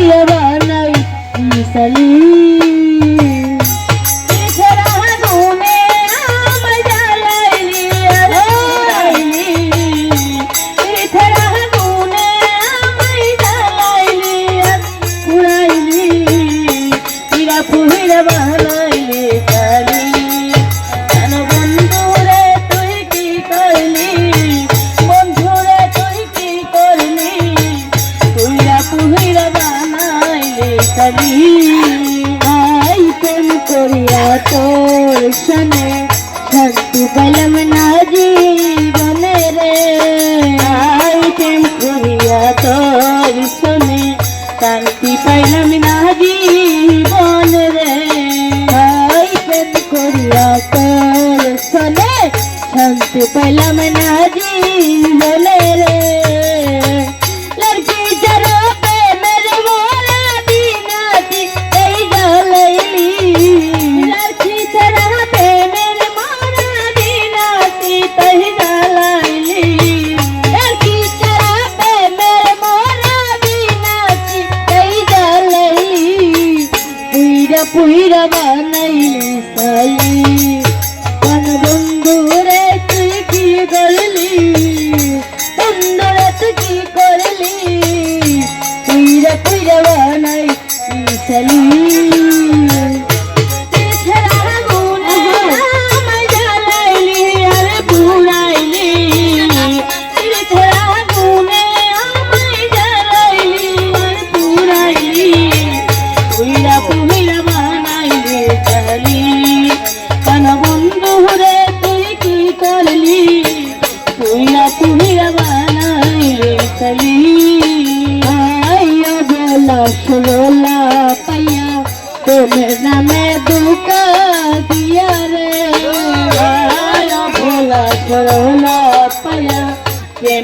ಬಲ್ಲವನೈ ಮೀಸಲಿ করি আই করিয়া তোর সনে শক্তি বলম না পুইরা বানাইলি সালি।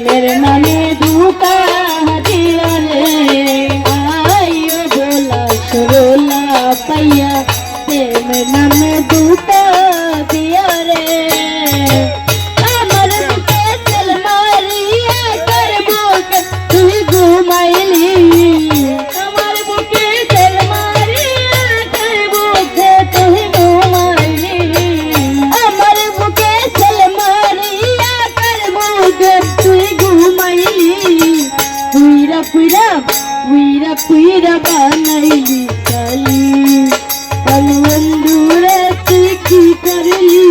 मेरे मन दूता কুইরা বানাইলি কালি বন্ধুরে তুই কি করলি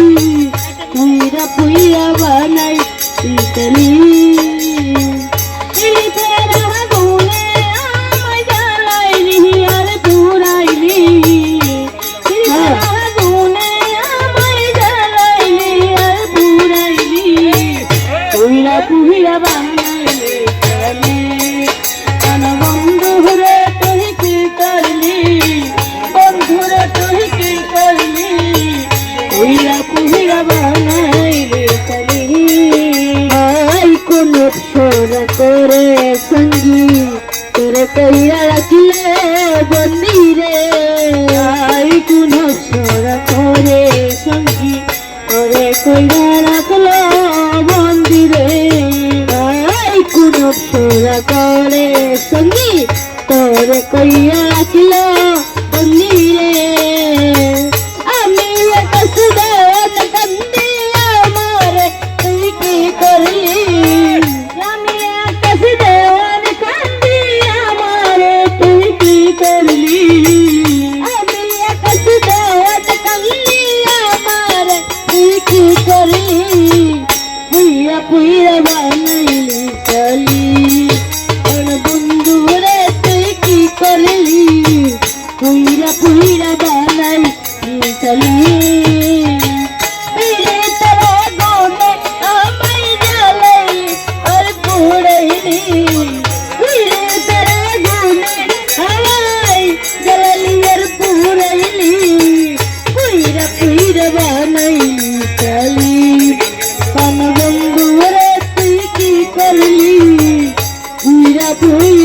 কুইরা পুইরা বানাইলি কালি मैं तेरे संगी तेरे कैया रखले बंदी रे आई गुना छोरा तोरे संगी तोरे कैया रखले बंदी रे आई गुना छोरा तोरे संगी तोरे कैया रखले Thank you. তুই